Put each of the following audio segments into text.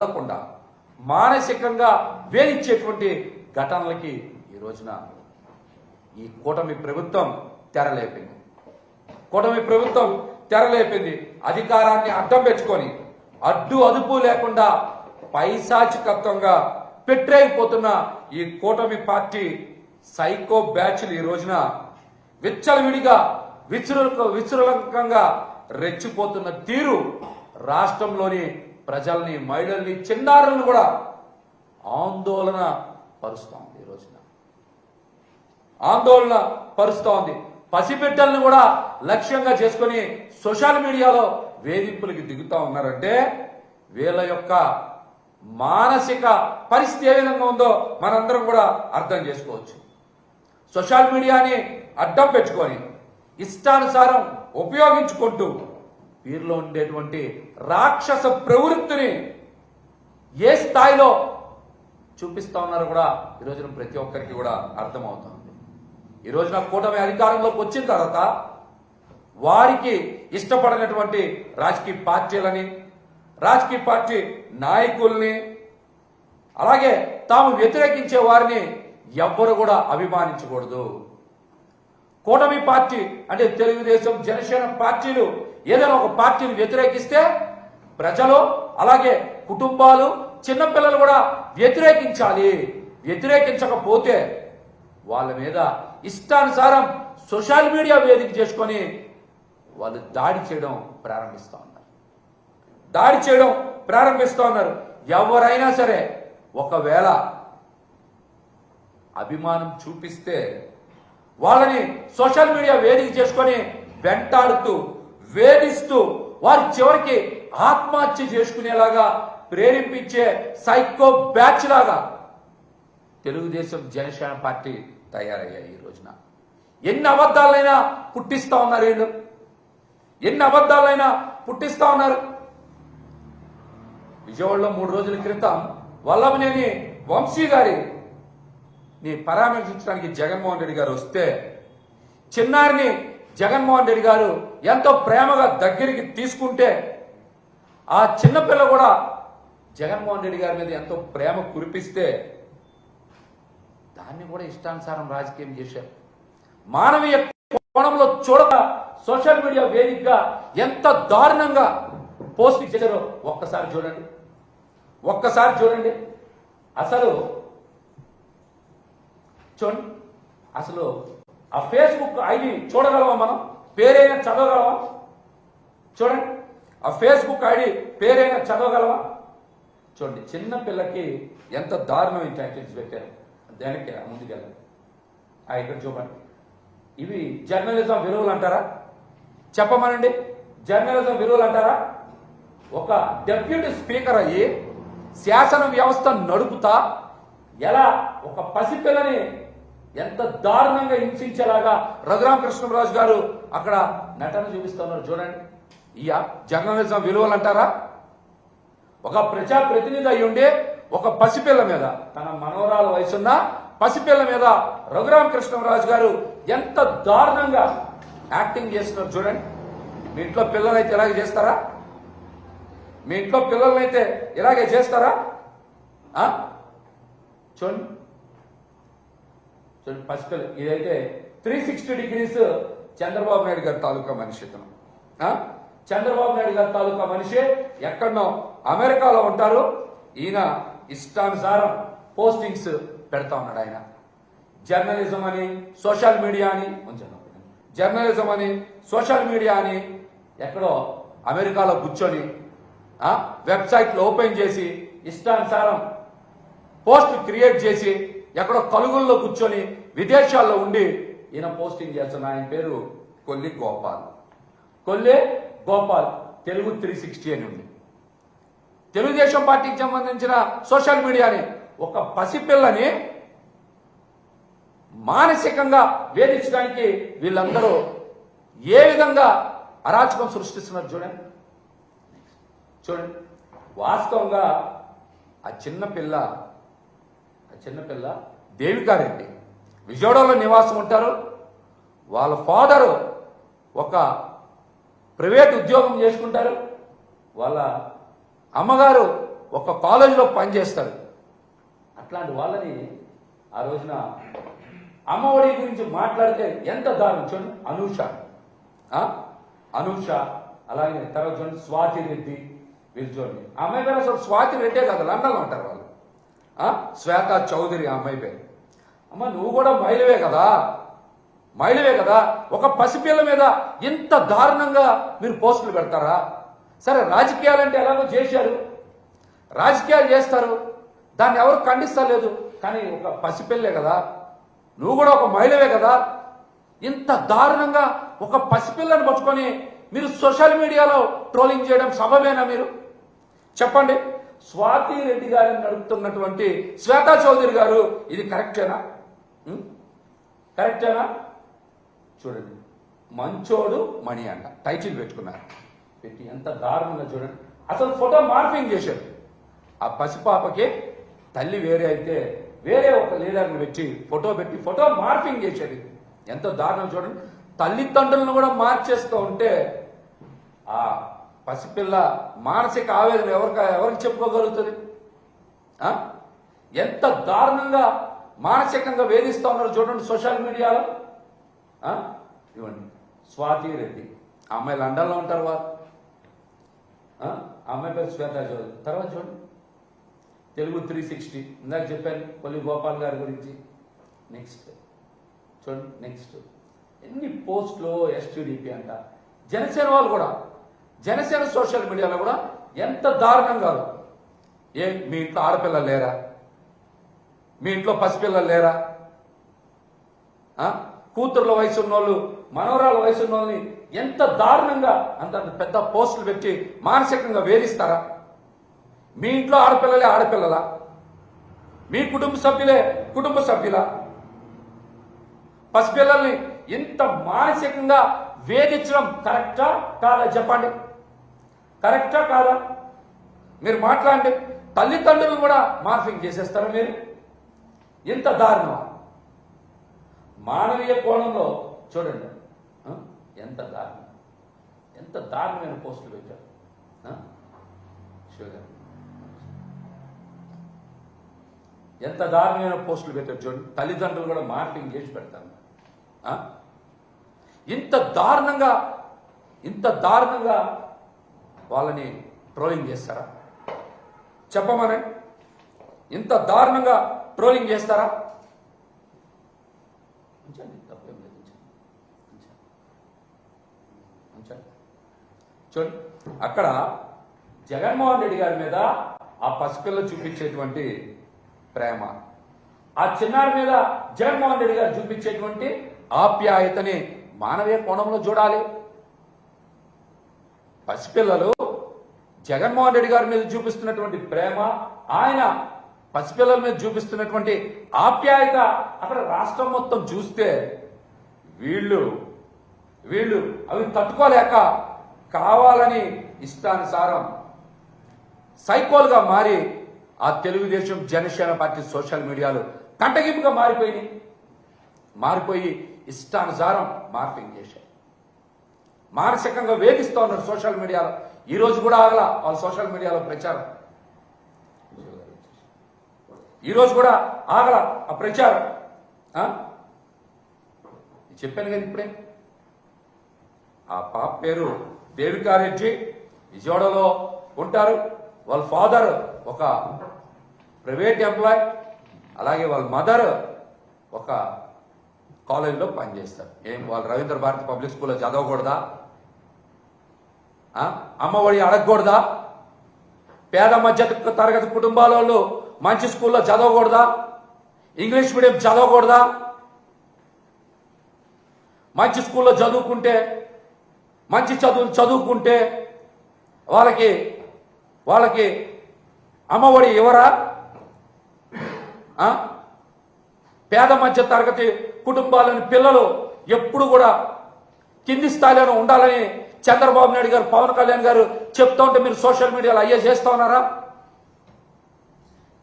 ఉండకుండా మానసికంగా వేధించేటువంటి ఘటనలకి ఈ రోజున ఈ కూటమి ప్రభుత్వం తెరలేపింది. కూటమి ప్రభుత్వం తెరలేపింది. అధికారాన్ని అడ్డం పెట్టుకొని అడ్డు అదుపు లేకుండా పైశాచికత్వంగా పెట్టేయిపోతున్న ఈ కూటమి పార్టీ సైకో బ్యాచ్లు ఈ రోజున విచ్చలవిడిగా విచృ విచృలంకంగా రెచ్చిపోతున్న తీరు రాష్ట్రంలోని ప్రజల్ని మహిళల్ని చిన్నారులను కూడా ఆందోళన పరుస్తోంది ఈ రోజున. ఆందోళన పరుస్తోంది. పసిబిడ్డల్ని కూడా లక్ష్యంగా చేసుకొని సోషల్ మీడియాలో వేధింపులకి దిగుతా ఉన్నారంటే వీళ్ళ యొక్క మానసిక పరిస్థితి ఏ విధంగా ఉందో మనందరం కూడా అర్థం చేసుకోవచ్చు. సోషల్ మీడియాని అడ్డం పెట్టుకొని ఇష్టానుసారం ఉపయోగించుకుంటూ వీరిలో ఉండేటువంటి రాక్షస ప్రవృత్తిని ఏ స్థాయిలో చూపిస్తా ఉన్నారో కూడా ఈ రోజున ప్రతి ఒక్కరికి కూడా అర్థమవుతుంది. ఈ రోజున కూటమి అధికారంలోకి వచ్చిన తర్వాత వారికి ఇష్టపడినటువంటి రాజకీయ పార్టీలని రాజకీయ పార్టీ నాయకుల్ని అలాగే తాము వ్యతిరేకించే వారిని ఎవ్వరు కూడా అభిమానించకూడదు. కూటమి పార్టీ అంటే తెలుగుదేశం జనసేన పార్టీలు ఏదైనా ఒక పార్టీని వ్యతిరేకిస్తే ప్రజలు అలాగే కుటుంబాలు చిన్నపిల్లలు కూడా వ్యతిరేకించాలి. వ్యతిరేకించకపోతే వాళ్ళ మీద ఇష్టానుసారం సోషల్ మీడియా వేదిక చేసుకొని వాళ్ళు దాడి చేయడం ప్రారంభిస్తా ఉన్నారు. దాడి చేయడం ప్రారంభిస్తా ఉన్నారు. ఎవరైనా సరే ఒకవేళ అభిమానం చూపిస్తే వాళ్ళని సోషల్ మీడియా వేదిక చేసుకొని వెంటాడుతూ వేధిస్తూ వారి చివరికి ఆత్మహత్య చేసుకునేలాగా ప్రేరేపించే సైకో బ్యాచ్ లాగా తెలుగుదేశం జనసేన పార్టీ తయారయ్యాయి ఈ రోజున. ఎన్ని అబద్ధాలైనా పుట్టిస్తా ఉన్నారు వీళ్ళు. ఎన్ని అబద్ధాలైనా పుట్టిస్తా ఉన్నారు. విజయవాడలో మూడు రోజుల క్రితం వల్లభనేని వంశీ గారి ని పరామర్శించడానికి జగన్మోహన్ రెడ్డి గారు వస్తే చిన్నారిని జగన్మోహన్ రెడ్డి గారు ఎంతో ప్రేమగా దగ్గరికి తీసుకుంటే ఆ చిన్నపిల్ల కూడా జగన్మోహన్ రెడ్డి గారి మీద ఎంతో ప్రేమ కురిపిస్తే దాన్ని కూడా ఇష్టానుసారం రాజకీయం చేశారు. మానవీయ కోణంలో చూడక సోషల్ మీడియా వేదికగా ఎంత దారుణంగా పోస్ట్ చేశారో ఒక్కసారి చూడండి. ఒక్కసారి చూడండి. అసలు చూడండి అసలు ఆ ఫేస్బుక్ ఐడి చూడగలమా మనం? పేరైనా చదవగలమా? చూడండి. ఆ ఫేస్బుక్ ఐడి పేరైనా చదవగలవా చూడండి. చిన్న పిల్లకి ఎంత దారుణమైన టైటిల్స్ పెట్టారు. దానికి? ముందుకెళ్ళండి. ఆ ఇక్కడ చూడండి ఇవి జర్నలిజం విలువలు అంటారా? చెప్పమనండి. జర్నలిజం విలువలు అంటారా? ఒక డెప్యూటీ స్పీకర్ అయ్యి శాసన వ్యవస్థ నడుపుతా ఎలా ఒక పసిపిల్లని ఎంత దారుణంగా హింసించేలాగా రఘురామ కృష్ణరాజు గారు అక్కడ నటన చూపిస్తున్నారు చూడండి. ఇయా జర్నలిజం విలువలు అంటారా? ఒక ప్రజా ప్రతినిధి అయి ఉండే ఒక పసిపిల్ల మీద తన మనవరాల వయసున్న పసిపిల్ల మీద రఘురామ కృష్ణరాజు గారు ఎంత దారుణంగా యాక్టింగ్ చేస్తున్నారు చూడండి. మీ ఇంట్లో పిల్లలైతే ఇలాగే చేస్తారా? మీ ఇంట్లో పిల్లలైతే ఇలాగే చేస్తారా? చూడండి చూడండి పసిపిల్ల ఇదైతే three sixty degrees Chandrababu Naidu గారి తాలూకా మనిషి ఇతను. చంద్రబాబు నాయుడు గారి తాలూకా మనిషి ఎక్కడనో అమెరికాలో ఉంటారు. ఈయన ఇష్టానుసారం పోస్టింగ్స్ పెడతా ఉన్నాడు ఆయన. జర్నలిజం అని సోషల్ మీడియా అని ఉంచండి జర్నలిజం అని సోషల్ మీడియా అని ఎక్కడో అమెరికాలో కూర్చొని వెబ్సైట్లు ఓపెన్ చేసి ఇష్టానుసారం పోస్ట్ క్రియేట్ చేసి ఎక్కడో కలుగుల్లో కూర్చొని విదేశాల్లో ఉండి ఈయన పోస్టింగ్ చేస్తున్న ఆయన పేరు కొల్లి గోపాల్. కొల్లి గోపాల్ తెలుగు త్రీ సిక్స్టీ అని ఉంది. తెలుగుదేశం పార్టీకి సంబంధించిన సోషల్ మీడియాని ఒక పసిపిల్లని మానసికంగా వేధించడానికి వీళ్ళందరూ ఏ విధంగా అరాచకం సృష్టిస్తున్నారు చూడండి. చూడండి. వాస్తవంగా ఆ చిన్న పిల్ల చిన్నపిల్ల దేవికారెడ్డి విజయవాడలో నివాసం ఉంటారు. వాళ్ళ ఫాదరు ఒక ప్రైవేట్ ఉద్యోగం చేసుకుంటారు. వాళ్ళ అమ్మగారు ఒక కాలేజీలో పనిచేస్తారు. అట్లాంటి వాళ్ళని ఆ రోజున అమ్మఒడి గురించి మాట్లాడితే ఎంత దారుణం చూడండి. అనూష. అనూష అలాగే తర్వాత చూడండి స్వాతి రెడ్డి. వీళ్ళు చూడండి. అమ్మాయి పేరు అసలు స్వాతి రెడ్డే కదా లండన్లో ఉంటారు వాళ్ళు. శ్వేత చౌదరి అమ్మాయి పేరు. అమ్మ నువ్వు కూడా మహిళవే కదా? మహిళవే కదా? ఒక పసిపిల్ల మీద ఇంత దారుణంగా మీరు పోస్టులు పెడతారా? సరే రాజకీయాలంటే ఎలాగో చేశారు. రాజకీయాలు చేస్తారు. దాన్ని ఎవరు ఖండిస్తలేదు. కానీ ఒక పసిపిల్లే కదా. నువ్వు కూడా ఒక మహిళవే కదా? ఇంత దారుణంగా ఒక పసిపిల్లని పట్టుకొని మీరు సోషల్ మీడియాలో ట్రోలింగ్ చేయడం సబబేనా మీరు? చెప్పండి. స్వాతి రెడ్డి గారిని నడుపుతున్నటువంటి శ్వేతా చౌదరి గారు ఇది కరెక్టేనా? కరెక్టేనా? చూడండి. మంచోడు మణి అంట. టైటిల్ పెట్టుకున్నారు. పెట్టి ఎంత దారుణంగా చూడండి. అసలు ఫోటో మార్పింగ్ చేశారు. ఆ పసిపాపకి తల్లి వేరే అయితే వేరే ఒక లీడర్ని పెట్టి ఫోటో పెట్టి ఫోటో మార్పింగ్ చేశారు ఎంత దారుణం చూడండి. తల్లిదండ్రులను కూడా మార్చేస్తూ ఉంటే ఆ పసిపిల్ల మానసిక ఆవేదన ఎవరికి ఎవరికి చెప్పుకోగలుగుతుంది? ఎంత దారుణంగా మానసికంగా వేధిస్తూ ఉన్నారు చూడండి సోషల్ మీడియాలో. ఇవ్వండి. స్వాతి రెడ్డి. ఆ అమ్మాయి లండన్లో ఉంటారు వారు ఆ? అమ్మాయి పేరు శ్వేత చౌదరి. తర్వాత చూడండి. Telugu three sixty. ఇందాక చెప్పాను కొల్లి గోపాల్ గారి గురించి. నెక్స్ట్ చూడండి నెక్స్ట్ ఎన్ని పోస్టులు ఎస్టీడీపీ అంట. జనసేన వాళ్ళు కూడా. జనసేన సోషల్ మీడియాలో కూడా ఎంత దారుణం కాదు. ఏ మీ ఇంట్లో ఆడపిల్లలు లేరా? మీ ఇంట్లో పసిపిల్లలు లేరా? కూతుర్ల వయసు ఉన్నోళ్ళు మనవరాల వయసు ఉన్నోళ్ళని ఎంత దారుణంగా అంత పెద్ద పోస్టులు పెట్టి మానసికంగా వేధిస్తారా? మీ ఇంట్లో ఆడపిల్లలే ఆడపిల్లలా? మీ కుటుంబ సభ్యులే కుటుంబ సభ్యుల? పసిపిల్లల్ని ఇంత మానసికంగా వేధించడం కరెక్టా కాదా చెప్పండి. కరెక్టా కాదా? మీరు మాట్లాడండి తల్లిదండ్రులు కూడా మార్ఫింగ్ చేసేస్తారా మీరు? ఇంత దారుణం మానవీయ కోణంలో చూడండి. ఎంత దారుణం. ఎంత దారుణమైన పోస్టులు పెట్టారు. ఆ? శివగారు. ఎంత దారుణమైన పోస్టులు పెట్టారు చూడండి. తల్లిదండ్రులు కూడా మార్పింగ్ చేసి పెడతారు. ఇంత దారుణంగా ఇంత దారుణంగా వాళ్ళని ట్రోలింగ్ చేస్తారా? చెప్పమని ఇంత దారుణంగా ట్రోలింగ్ చేస్తారా? చూడండి అక్కడ జగన్మోహన్ రెడ్డి గారి మీద ఆ పసిపిల్ల చూపించేటువంటి ప్రేమ. ఆ చిన్నారి మీద జగన్మోహన్ రెడ్డి గారు చూపించేటువంటి ఆప్యాయతని మానవీయ కోణంలో చూడాలి. పసిపిల్లలు జగన్మోహన్ రెడ్డి గారి మీద చూపిస్తున్నటువంటి ప్రేమ ఆయన పసిపిల్లల మీద చూపిస్తున్నటువంటి ఆప్యాయత అక్కడ రాష్ట్రం మొత్తం చూస్తే వీళ్ళు వీళ్ళు అవి తట్టుకోలేక కావాలని ఇష్టానుసారం సైకోల్గా మారి ఆ తెలుగుదేశం జనసేన పార్టీ సోషల్ మీడియాలో కంటగింపుగా మారిపోయినాయి. మారిపోయి ఇష్టానుసారం మార్పింగ్ చేశారు. మానసికంగా వేధిస్తూ ఉన్నారు సోషల్ మీడియాలో. ఈ రోజు కూడా ఆగల వాళ్ళ సోషల్ మీడియాలో ప్రచారం. ఈరోజు కూడా ఆగల ఆ ప్రచారం. చెప్పాను కదా ఇప్పుడే. ఆ పాప పేరు దేవికారెడ్డి విజయవాడలో ఉంటారు. వాళ్ళ ఫాదర్ ఒక ప్రైవేట్ ఎంప్లాయ్. అలాగే వాళ్ళ మదర్ ఒక కాలేజీలో పనిచేస్తారు. ఏం వాళ్ళు రవీంద్ర భారతి పబ్లిక్ స్కూల్లో చదవకూడదా? అమ్మ అమ్మఒడి అడగకూడదా? పేద మధ్య తరగతి కుటుంబాల వాళ్ళు మంచి స్కూల్లో చదవకూడదా? English medium చదవకూడదా? మంచి స్కూల్లో చదువుకుంటే మంచి చదువులు చదువుకుంటే వాళ్ళకి వాళ్ళకి అమ్మఒడి ఇవ్వరా? పేద మధ్య తరగతి కుటుంబాలను పిల్లలు ఎప్పుడు కూడా కింది స్థాయిలో ఉండాలని చంద్రబాబు నాయుడు గారు పవన్ కళ్యాణ్ గారు చెప్తా ఉంటే మీరు సోషల్ మీడియాలో అయ్యే చేస్తా ఉన్నారా?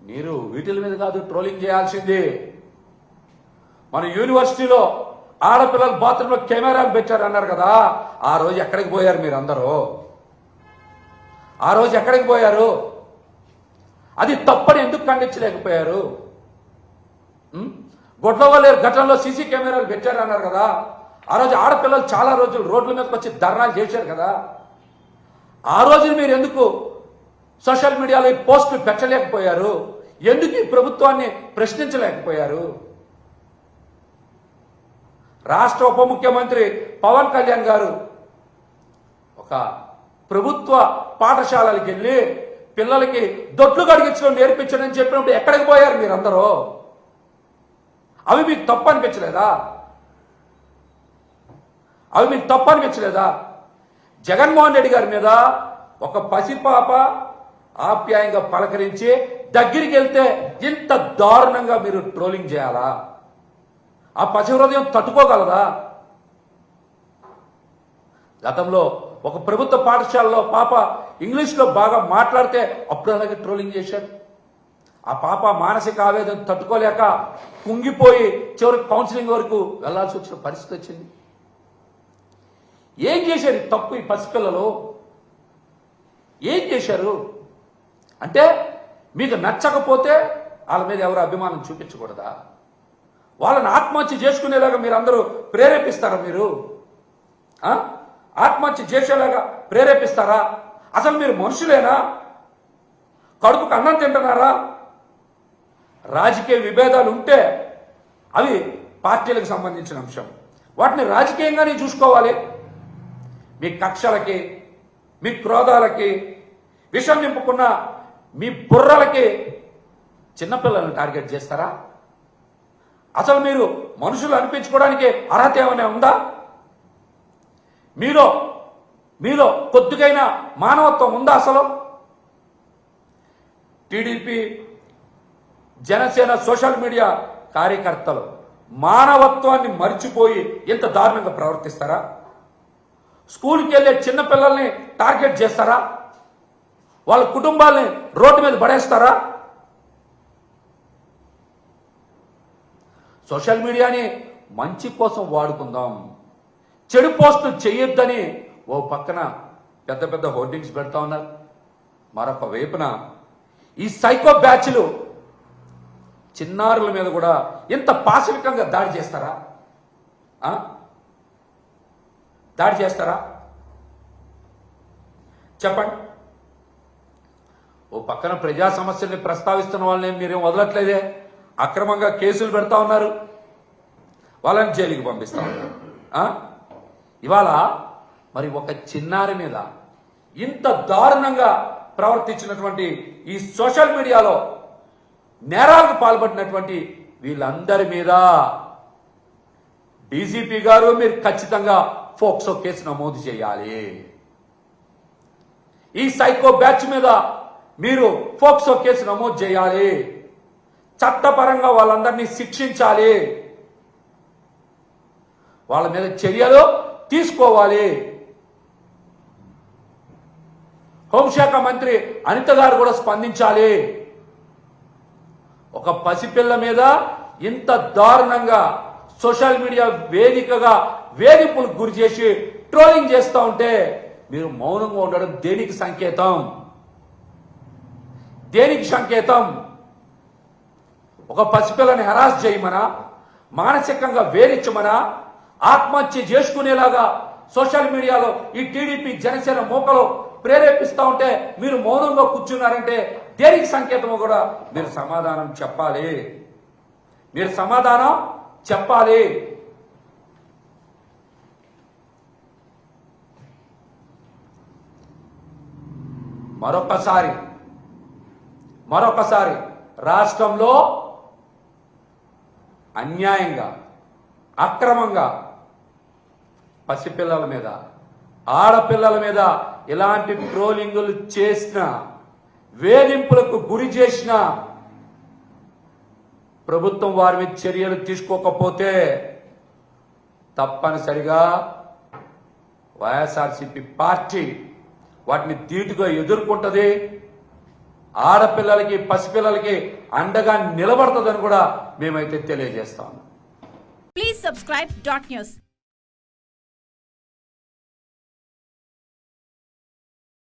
మీరు వీటిల మీద కాదు ట్రోలింగ్ చేయాల్సింది. మన యూనివర్సిటీలో ఆడపిల్లలు బాత్రూంలో కెమెరాలు పెట్టారు అన్నారు కదా ఆ రోజు ఎక్కడికి పోయారు మీరు అందరూ ఆ రోజు ఎక్కడికి పోయారు? అది తప్పని ఎందుకు ఖండించలేకపోయారు? ఉం? ఘటనలో సీసీ కెమెరాలు పెట్టారన్నారు కదా. ఆ రోజు ఆడపిల్లలు చాలా రోజులు రోడ్ల మీదకి వచ్చి ధర్నాలు చేశారు కదా. ఆ రోజు మీరు ఎందుకు సోషల్ మీడియాలో ఈ పోస్టులు పెట్టలేకపోయారు? ఎందుకు ఈ ప్రభుత్వాన్ని ప్రశ్నించలేకపోయారు? రాష్ట్ర ఉప ముఖ్యమంత్రి పవన్ కళ్యాణ్ గారు ఒక ప్రభుత్వ పాఠశాలలకు వెళ్ళి పిల్లలకి దొడ్లు కడిగించడం నేర్పించడం చెప్పినప్పుడు ఎక్కడికి పోయారు మీరందరూ? అవి మీకు తప్పు అనిపించలేదా? అవి మీకు తప్పు అనిపించలేదా? జగన్మోహన్ రెడ్డి గారి మీద ఒక పసిపాప ఆప్యాయంగా పలకరించి దగ్గరికి వెళ్తే ఇంత దారుణంగా మీరు ట్రోలింగ్ చేయాలా? ఆ పసి హృదయం తట్టుకోగలదా? గతంలో ఒక ప్రభుత్వ పాఠశాలలో పాప ఇంగ్లీష్లో బాగా మాట్లాడితే అప్పుడు అలాగే ట్రోలింగ్ చేశారు. ఆ పాప మానసిక ఆవేదన తట్టుకోలేక కుంగిపోయి చివరికి కౌన్సిలింగ్ వరకు వెళ్ళాల్సి వచ్చిన పరిస్థితి వచ్చింది. ఏం చేశారు తప్పు ఈ పసిపిల్లలు? ఏం చేశారు? అంటే మీకు నచ్చకపోతే వాళ్ళ మీద ఎవరు అభిమానం చూపించకూడదా? వాళ్ళని ఆత్మహత్య చేసుకునేలాగా మీరు అందరూ ప్రేరేపిస్తారా మీరు? ఆత్మహత్య చేసేలాగా ప్రేరేపిస్తారా? అసలు మీరు మనుషులేనా? కడుపుకు అన్నం తింటున్నారా? రాజకీయ విభేదాలు ఉంటే అవి పార్టీలకు సంబంధించిన అంశం. వాటిని రాజకీయంగానే చూసుకోవాలి. మీ కక్షలకి మీ క్రోధాలకి విషం నింపుకున్న మీ బుర్రలకి చిన్నపిల్లలను టార్గెట్ చేస్తారా? అసలు మీరు మనుషులు అనిపించుకోవడానికి అర్హత ఏమైనా ఉందా? మీలో మీలో కొద్దిగైనా మానవత్వం ఉందా అసలు? టీడీపీ జనసేన సోషల్ మీడియా కార్యకర్తలు మానవత్వాన్ని మర్చిపోయి ఇంత దారుణంగా ప్రవర్తిస్తారా? స్కూల్కి వెళ్ళే చిన్నపిల్లల్ని టార్గెట్ చేస్తారా? వాళ్ళ కుటుంబాల్ని రోడ్డు మీద పడేస్తారా? సోషల్ మీడియాని మంచి కోసం వాడుకుందాం. చెడు పోస్టులు చేయొద్దని ఓ పక్కన పెద్ద పెద్ద హోర్డింగ్స్ పెడతా ఉన్నారు. మరొక వైపున ఈ సైకో బ్యాచ్లు చిన్నారుల మీద కూడా ఇంత పాశవికంగా దాడి చేస్తారా? దాడి చేస్తారా? చెప్పండి. ఓ పక్కన ప్రజా సమస్యల్ని ప్రస్తావిస్తున్న వాళ్ళని మీరేం వదలట్లేదే? అక్రమంగా కేసులు పెడతా ఉన్నారు. వాళ్ళని జైలుకి పంపిస్తా ఉన్నారు. ఇవాళ మరి ఒక చిన్నారి మీద ఇంత దారుణంగా ప్రవర్తించినటువంటి ఈ సోషల్ మీడియాలో నేరాలకు పాల్పడినటువంటి వీళ్ళందరి మీద డీజీపీ గారు మీరు ఖచ్చితంగా ఫోక్సో కేసు నమోదు చేయాలి. ఈ సైకో బ్యాచ్ మీద మీరు ఫోక్సో కేసు నమోదు చేయాలి. చట్టపరంగా వాళ్ళందరినీ శిక్షించాలి. వాళ్ళ మీద చర్యలు తీసుకోవాలి. హోంశాఖ మంత్రి అనిత గారు కూడా స్పందించాలి. ఒక పసిపిల్ల మీద ఇంత దారుణంగా సోషల్ మీడియా వేదికగా వేధింపులకు గురి చేసి ట్రోలింగ్ చేస్తూ ఉంటే మీరు మౌనంగా ఉండడం దేనికి సంకేతం? దేనికి సంకేతం? ఒక పసిపిల్లని హెరాస్ చేయమనా? మానసికంగా వేధించమనా? ఆత్మహత్య చేసుకునేలాగా సోషల్ మీడియాలో ఈ టీడీపీ జనసేన మూకలు ప్రేరేపిస్తూ ఉంటే మీరు మౌనంగా కూర్చున్నారంటే దేనికి సంకేతమో కూడా మీరు సమాధానం చెప్పాలి. మీరు సమాధానం చెప్పాలి. మరొకసారి మరొకసారి రాష్ట్రంలో అన్యాయంగా అక్రమంగా పసిపిల్లల మీద ఆడపిల్లల మీద ఇలాంటి ట్రోలింగులు చేసిన వేధింపులకు గురి చేసిన ప్రభుత్వం వారి మీద చర్యలు తీసుకోకపోతే తప్పనిసరిగా వైఎస్ఆర్సిపి పార్టీ వాటిని ధీటుగా ఎదుర్కొంటది. ఆడపిల్లలకి పసిపిల్లలకి అండగా నిలబడుతుందని కూడా మేమైతే తెలియజేస్తాం ప్లీజ్ సబ్స్క్రైబ్ డాట్ న్యూస్